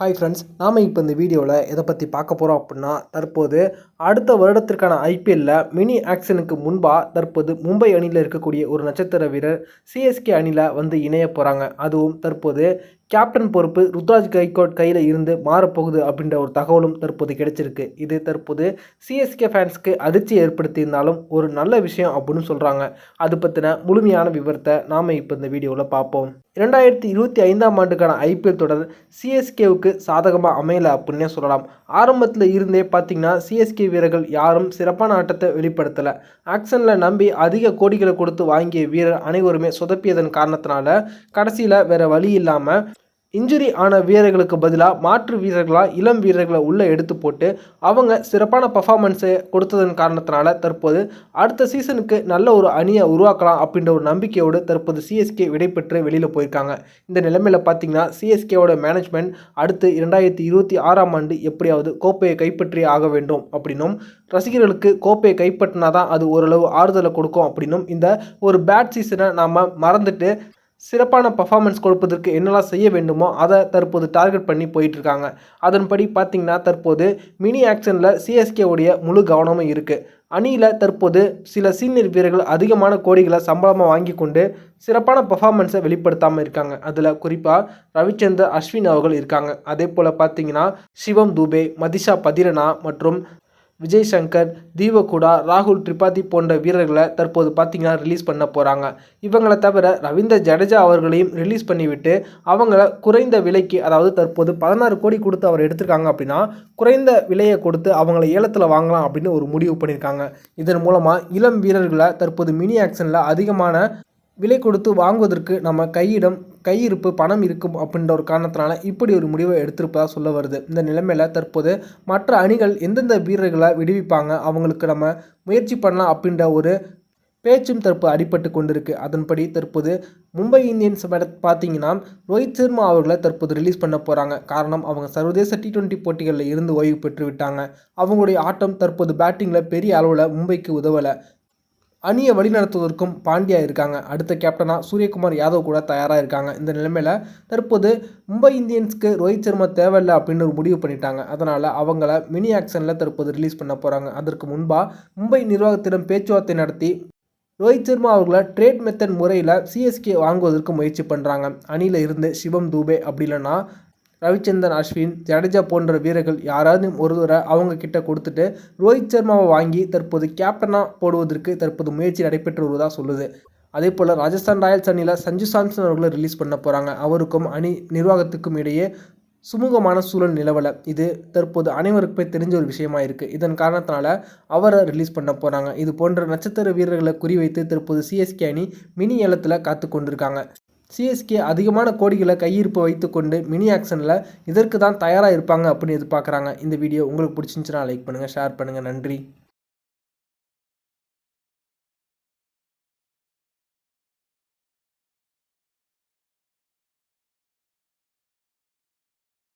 Hi friends நாம் இப்போ இந்த வீடியோவில் எதை பற்றி பார்க்க போகிறோம் அப்படின்னா தற்போது அடுத்த வருடத்திற்கான ஐபிஎல்லில் மினி ஆக்ஷனுக்கு முன்பாக தற்போது மும்பை அணியில் இருக்கக்கூடிய ஒரு நட்சத்திர வீரர் சிஎஸ்கே அணியில் வந்து இணைய போகிறாங்க அதுவும் தற்போது கேப்டன் பொறுப்பு ருத்ராஜ் கைகோட் கையில் இருந்து மாறப்போகுது அப்படின்ற ஒரு தகவலும் தற்போது கிடைச்சிருக்கு. இது தற்போது சிஎஸ்கே ஃபேன்ஸ்க்கு அதிர்ச்சி ஏற்படுத்தியிருந்தாலும் ஒரு நல்ல விஷயம் அப்படின்னு சொல்கிறாங்க அது பற்றின முழுமையான விவரத்தை நாம் இப்போ இந்த வீடியோவில் பார்ப்போம். இரண்டாயிரத்தி இருபத்தி ஐந்தாம் ஆண்டுக்கான ஐபிஎல் தொடர் சிஎஸ்கேவுக்கு சாதகமாக அமையலை அப்படின்னே சொல்லலாம். ஆரம்பத்தில் இருந்தே பார்த்தீங்கன்னா சிஎஸ்கே வீரர்கள் யாரும் சிறப்பான ஆட்டத்தை வெளிப்படுத்தலை. ஆக்ஷனில் நம்பி அதிக கோடிகளை கொடுத்து வாங்கிய வீரர் அனைவருமே சொதப்பியதன் காரணத்தினால கடைசியில் வேறு வழி இல்லாமல் இன்ஜுரி ஆன வீரர்களுக்கு பதிலாக மாற்று வீரர்களாக இளம் வீரர்களை உள்ளே எடுத்து போட்டு அவங்க சிறப்பான பர்ஃபார்மன்ஸை கொடுத்ததன் காரணத்தினால தற்போது அடுத்த சீசனுக்கு நல்ல ஒரு அணியை உருவாக்கலாம் அப்படின்ற ஒரு நம்பிக்கையோடு தற்போது சிஎஸ்கே விடைபெற்று வெளியில் போயிருக்காங்க. இந்த நிலைமையில் பார்த்தீங்கன்னா சிஎஸ்கேவோட மேனேஜ்மெண்ட் அடுத்து இரண்டாயிரத்தி இருபத்தி ஆறாம் ஆண்டு எப்படியாவது கோப்பையை கைப்பற்றி ஆக வேண்டும் அப்படின்னும் ரசிகர்களுக்கு கோப்பையை கைப்பற்றினா தான் அது ஓரளவு ஆறுதலை கொடுக்கும் அப்படின்னும் இந்த ஒரு பேட் சீசனை நாம் மறந்துட்டு சிறப்பான பர்ஃபார்மன்ஸ் கொடுப்பதற்கு என்னெல்லாம் செய்ய வேண்டுமோ அதை தற்போது டார்கெட் பண்ணி போயிட்டுருக்காங்க. அதன்படி பார்த்திங்கன்னா தற்போது மினி ஆக்ஷனில் சிஎஸ்கேவுடைய முழு கவனமும் இருக்குது அணியில் தற்போது சில சீனியர் வீரர்கள் அதிகமான கோடிகளை சம்பளமாக வாங்கி கொண்டு சிறப்பான பர்ஃபார்மன்ஸை வெளிப்படுத்தாமல் இருக்காங்க. அதில் குறிப்பாக ரவிச்சந்தர் அஸ்வின் அவர்கள் இருக்காங்க. அதே போல் பார்த்தீங்கன்னா சிவம் தூபே மதிஷா பதிரனா மற்றும் விஜய் சங்கர் தீபகுடா ராகுல் திரிபாதி போன்ற வீரர்களை தற்போது பார்த்தீங்கன்னா ரிலீஸ் பண்ண போகிறாங்க இவங்களை தவிர ரவீந்திர ஜடேஜா அவர்களையும் ரிலீஸ் பண்ணிவிட்டு அவங்கள குறைந்த விலைக்கு அதாவது தற்போது பதினாறு கோடி கொடுத்து அவர் எடுத்திருக்காங்க அப்படின்னா குறைந்த விலையை கொடுத்து அவங்கள ஏலத்தில் வாங்கலாம் அப்படின்னு ஒரு முடிவு பண்ணியிருக்காங்க. இதன் மூலமாக இளம் வீரர்களை தற்போது மினி ஆக்ஷனில் அதிகமான விலை கொடுத்து வாங்குவதற்கு நம்ம கையிடம் கையிருப்பு பணம் இருக்கும் அப்படின்ற ஒரு காரணத்தினால இப்படி ஒரு முடிவை எடுத்திருப்பதாக சொல்ல வருது. இந்த நிலைமையில் தற்போது மற்ற அணிகள் எந்தெந்த வீரர்களை விடுவிப்பாங்க அவங்களுக்கு நம்ம முயற்சி பண்ணலாம் அப்படின்ற ஒரு பேச்சும் தற்போது அடிபட்டு கொண்டிருக்கு. அதன்படி தற்போது மும்பை இந்தியன்ஸ் பார்த்தீங்கன்னா ரோஹித் சர்மா அவர்களை தற்போது ரிலீஸ் பண்ண போகிறாங்க காரணம் அவங்க சர்வதேச டி டுவெண்ட்டி போட்டிகளில் இருந்து ஓய்வு பெற்று விட்டாங்க. அவங்களுடைய ஆட்டம் தற்போது பேட்டிங்கில் பெரிய அளவில் மும்பைக்கு உதவலை. அணியை வழிநடத்துவதற்கும் பாண்டியா இருக்காங்க அடுத்த கேப்டனாக சூரியகுமார் யாதவ் கூட தயாராக இருக்காங்க இந்த நிலைமையில் தற்போது மும்பை இந்தியன்ஸ்க்கு ரோஹித் சர்மா தேவையில்லை அப்படின்னு ஒரு முடிவு பண்ணிட்டாங்க. அதனால் அவங்கள மினி ஆக்ஷனில் தற்போது ரிலீஸ் பண்ண போகிறாங்க அதற்கு முன்பாக மும்பை நிர்வாகத்திடம் பேச்சுவார்த்தை நடத்தி ரோஹித் சர்மா அவர்களை ட்ரேட் மெத்தட் முறையில் சிஎஸ்கே வாங்குவதற்கு முயற்சி பண்ணுறாங்க அணியில் இருந்து சிவம் தூபே அப்படி இல்லைன்னா ரவிச்சந்திரன் அஸ்வின் ஜடேஜா போன்ற வீரர்கள் யாராவது ஒருவரை அவங்க கிட்ட கொடுத்துட்டு ரோஹித் சர்மாவை வாங்கி தற்போது கேப்டனாக போடுவதற்கு தற்போது முயற்சி நடைபெற்று வருவதாக சொல்லுது. அதே போல் ராஜஸ்தான் ராயல்ஸ் அணியில் சஞ்சு சாம்சன் அவர்களை ரிலீஸ் பண்ண போகிறாங்க அவருக்கும் அணி நிர்வாகத்துக்கும் இடையே சுமூகமான சூழல் நிலவலை. இது தற்போது அனைவருக்குமே தெரிஞ்ச ஒரு விஷயமா இருக்குது இதன் காரணத்தினால அவரை ரிலீஸ் பண்ண போகிறாங்க இது போன்ற நட்சத்திர வீரர்களை குறிவைத்து தற்போது சிஎஸ்கே அணி மினி ஏலத்தில் காத்து கொண்டிருக்காங்க சிஎஸ்கே அதிகமான கோடிகளை கையிருப்பு வைத்துக்கொண்டு மினி ஆக்ஷனில் இதற்கு தான் தயாராக இருப்பாங்க அப்படின்னு எதிர்பார்க்குறாங்க. இந்த வீடியோ உங்களுக்கு பிடிச்சிருந்துச்சுன்னா லைக் பண்ணுங்கள் ஷேர் பண்ணுங்கள் நன்றி.